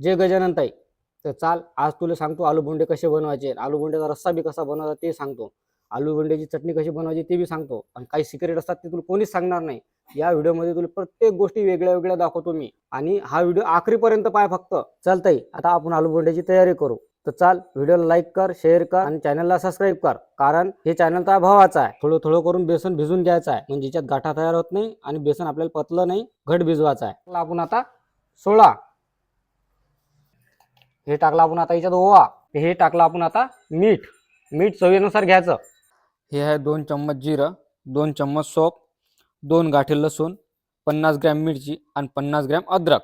जे गजानन ताई. तर चाल आज तुला सांगतो आलू बोंडे कसे बनवायचे. आलू बोंड्याचा रस्सा बी कसा बनवायचा ते सांगतो. आलू बोंड्याची चटणी कशी बनवायची ते बी सांगतो. आणि काही सिक्रेट असतात ते तुला कोणीच सांगणार नाही. या व्हिडिओमध्ये तुला प्रत्येक गोष्टी वेगळ्या वेगळ्या दाखवतो मी. आणि हा व्हिडिओ आखरीपर्यंत पाय फक्त. चालतंय आता आपण आलू बोंड्याची तयारी करू. तर चाल व्हिडिओला लाईक कर शेअर कर आणि चॅनलला सबस्क्राईब कर. कारण हे चॅनल तर भावाचं आहे. थोडं थोडं करून बेसन भिजून घ्यायचं आहे. म्हणजे ज्याच्यात गाठा तयार होत नाही आणि बेसन आपल्याला पतलं नाही घट भिजवायचं आहे. आपण आता सोळा. हे टाकलं आपण आता याच्यात ओवा. हे टाकलं आपण आता मीठ. मीठ चवीनुसार घ्यायचं. हे आहे दोन चम्मच जिरं दोन चम्मच सोप दोन गाठी लसूण पन्नास ग्रॅम मिरची आणि पन्नास ग्रॅम अद्रक.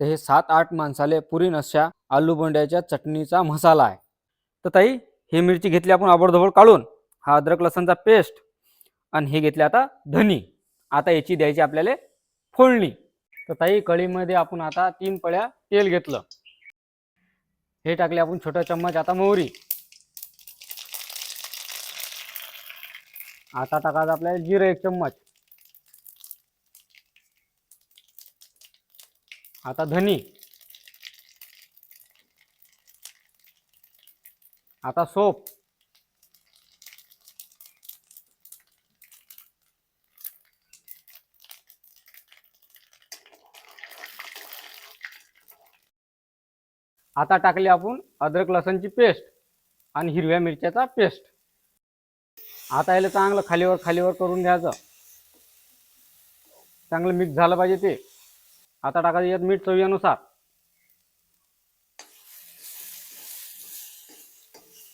तर हे सात आठ माणसाले पुरी अशा आलू बोंड्याच्या चटणीचा मसाला आहे. तर ताई ही मिरची घेतली आपण आबडधोबड काढून. हा अद्रक लसणचा पेस्ट आणि हे घेतले आता धनी. आता याची द्यायची आपल्याला फोडणी. तर ताई कढीमध्ये आपण आता तीन पळ्या तेल घेतलं. हे टाकले आपण छोटा चम्मच आता मोहरी. आता टाकायचं आपल्याला जिरं एक चम्मच. आता धनी. आता सोप. आता टाकली आपण अद्रक लसणची पेस्ट आणि हिरव्या मिरच्याचा पेस्ट. आता याला चांगलं खालीवर खालीवर करून घ्यायचं. चांगलं मिक्स झालं पाहिजे ते. आता टाकायचं यात मीठ चवीनुसार.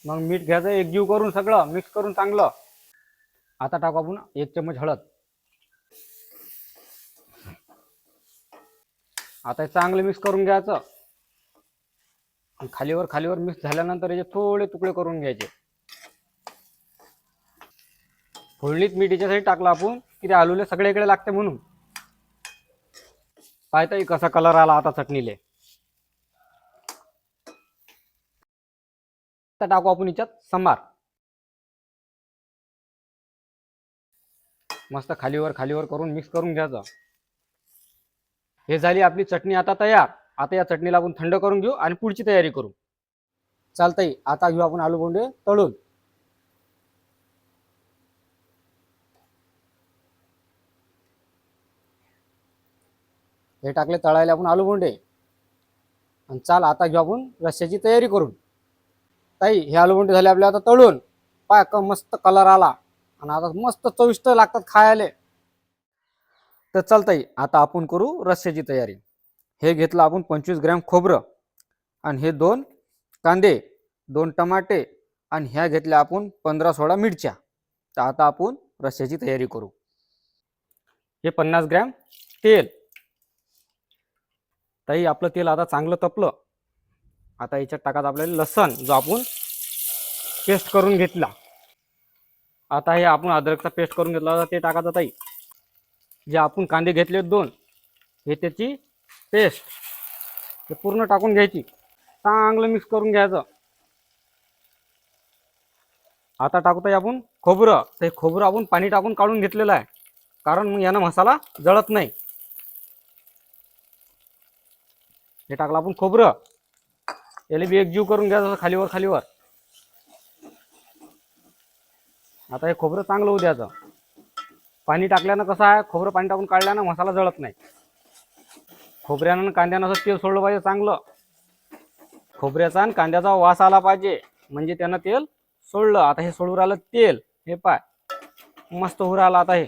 मग मीठ घ्यायचं एकजीव करून सगळं मिक्स करून चांगलं. आता टाकू आपण एक चम्मच हळद. आता हे चांगलं मिक्स करून घ्यायचं. आणि खालीवर खालीवर मिक्स झाल्यानंतर याचे थोडे तुकडे करून घ्यायचे. फोडणीत मीठ याच्यासाठी टाकलं आपण की ते आलूले सगळे इकडे लागते म्हणून. पाहताय कसा कलर आला आता चटणीले. आता टाकू आपण याच्यात समार मस्त खालीवर खालीवर करून मिक्स करून घ्यायचं. हे झाली आपली चटणी आता तयार. आता या चटणीला आपण थंड करून घेऊ आणि पुढची तयारी करू. चालतंय आता घेऊ आपण आलू बोंडे तळून. हे टाकले तळायला आपण आलू बोंडे. आणि चाल आता घेऊ आपण रस्स्याची तयारी करून. ताई हे आलू बोंडे झाले आपले आता तळून. पाय का मस्त कलर आला. आणि आता मस्त चविष्ट लागतात खायला. तर चालतंय आता आपण करू रस्स्याची तयारी. हे घेतलं आपण पंचवीस ग्रॅम खोबरं आणि हे दोन कांदे दोन टमाटे आणि ह्या घेतल्या आपण पंधरा सोळा मिरच्या. तर आता आपण रश्श्याची तयारी करू. हे पन्नास ग्रॅम तेल. ताई आपलं तेल आता चांगलं तपलं. आता याच्यात टाकायचं आपल्याला लसण जो आपण पेस्ट करून घेतला. आता हे आपण अद्रकचा पेस्ट करून घेतला. होता ते टाकायचा ताई. जे आपण कांदे घेतले दोन हे त्याची पेस्ट. ते पूर्ण टाकून घ्यायची. चांगलं मिक्स करून घ्यायचं. आता टाकतोय आपण खोबरं. ते खोबरं आपण पाणी टाकून काढून घेतलेलं आहे. कारण मग यानं मसाला जळत नाही. हे टाकलं आपण खोबरं. याला बी एकजीव करून घ्यायचं खालीवर खालीवर. आता हे खोबरं चांगलं होऊ द्यायचं. पाणी टाकल्यानं कसं आहे? खोबरं पाणी टाकून काढल्यानं मसाला जळत नाही. खोबऱ्यानं आणि कांद्यानं असं तेल सोडलं पाहिजे चांगलं. खोबऱ्याचा आणि कांद्याचा वास आला पाहिजे. म्हणजे त्यानं तेल सोडलं. आता हे सोडू राहिलं तेल. हे पाय. मस्त होऊ राहिलं आता हे.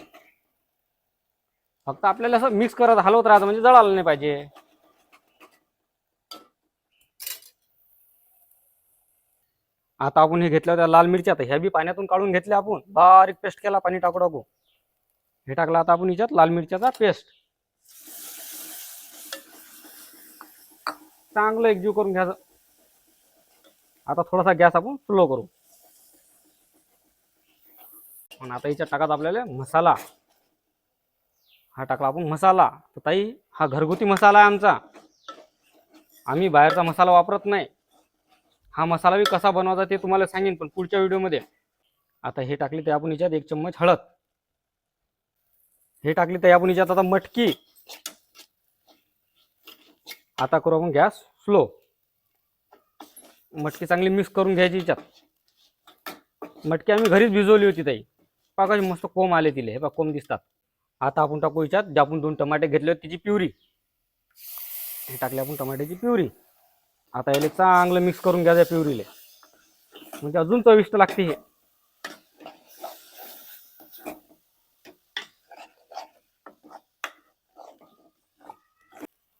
फक्त आपल्याला असं मिक्स करत हलवत राहतं. म्हणजे जळालं नाही पाहिजे. आता आपण हे घेतल्या होत्या लाल मिरच्या आता ह्या बी पाण्यातून काढून घेतल्या आपण. बारीक पेस्ट केला पाणी टाकू टाकू. हे टाकलं आता आपण हिच्यात लाल मिरच्याचा पेस्ट चांगलं एकजीव करून घ्यायचं आता थोडासा गॅस आपण स्लो करू. पण आता याच्यात टाकात आपल्याला मसाला. हा टाकला आपण मसाला. तर ताई हा घरगुती मसाला आहे आमचा. आम्ही बाहेरचा मसाला वापरत नाही. हा मसाला बी कसा बनवायचा ते तुम्हाला सांगेन पण पुढच्या व्हिडिओमध्ये. आता हे टाकले ते आपण याच्यात एक चम्मच हळद. हे टाकले ते आपण याच्यात आता मटकी. आता करू आपण गॅस स्लो. मटकी चांगली मिक्स करून घ्यायची याच्यात. मटकी आम्ही घरीच भिजवली होती ताई. पहा मस्त कोंब आले तिले. हे बा कोंब दिसतात. आता आपण टाकू याच्यात जे आपण दोन टमाटे घेतले होते त्याची प्युरी. हे टाकले आपण टमाट्याची प्युरी. आता याला चांगलं मिक्स करून घ्यायचं या प्युरीले. म्हणजे अजून चविष्ट लागते हे.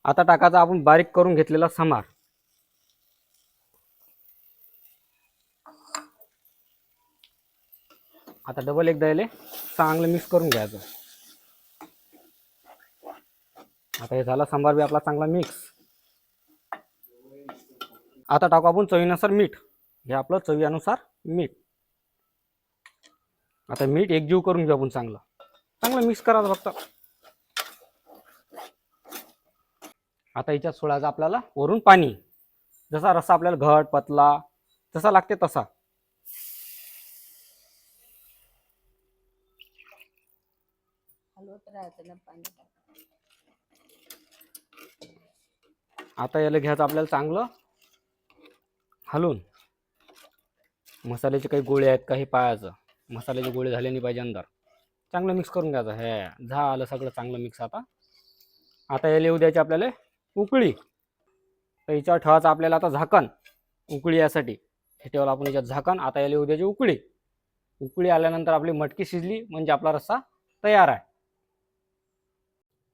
आता टाकायचा आपण बारीक करून घेतलेला समार. आता डबल एकदा याले चांगलं मिक्स करून घ्यायचं. आता हे झाला सांबार बी आपला चांगला मिक्स आता टाकू आपण चवीनुसार मीठ. हे आपलं चवीनुसार मीठ. आता मीठ एकजीव करून घेऊ आपण चांगलं. चांगलं मिक्स करायचं फक्त. आता याच्यात सोडायचं आपल्याला वरून पाणी. जसा रस्सा आपल्याला घट पतला जसा लागते तसा. आता याला घ्यायचं आपल्याला चांगलं हलून. मसाल्याचे काही गोळे आहेत काही पायाचं. मसाल्याचे गोळे झाले नाही पाहिजे अंदर. चांगलं मिक्स करून घ्यायचं. हे झालं सगळं चांगलं मिक्स आता. आता याला येऊ द्यायचे आपल्याला उकळी. तर हिच्यावर ठेवायचं आपल्याला आता झाकण. उकळी यासाठी. हे ठेवलं आपण हिच्यात झाकण. आता याला उद्याची उकळी. उकळी आल्यानंतर आपली मटकी शिजली म्हणजे आपला रस्सा तयार आहे.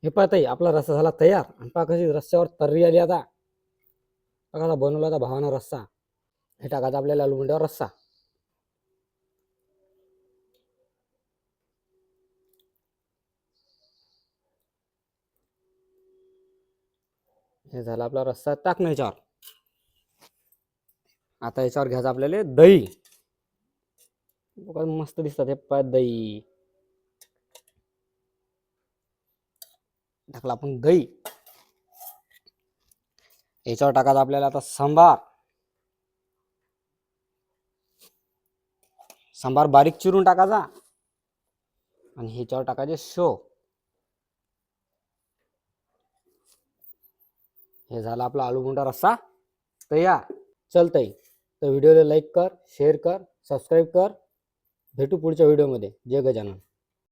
हे पाहत ताई आपला रस्सा झाला तयार. आणि पा कशी रस्त्यावर तर्री आली आता. कसा बनवला आता भावानं रस्सा. हे टाकायचा आपल्याला आलूगुंड्यावर रस्सा. हे झालं आपला रस्सा टाकणं याच्यावर. आता याच्यावर घ्यायचं आपल्याला दही. बघा मस्त दिसतात हे पाय दही. टाकला आपण दही. याच्यावर टाकायचं आपल्याला आता सांबार. सांबार बारीक चिरून टाकायचा. आणि ह्याच्यावर टाकायचे शो हे झाला आपला आलू गुंडा रस्सा. या चलतंय तर व्हिडिओला लाईक कर शेअर कर सबस्क्राईब कर. भेटू पुढच्या व्हिडिओमध्ये. जय गजानन.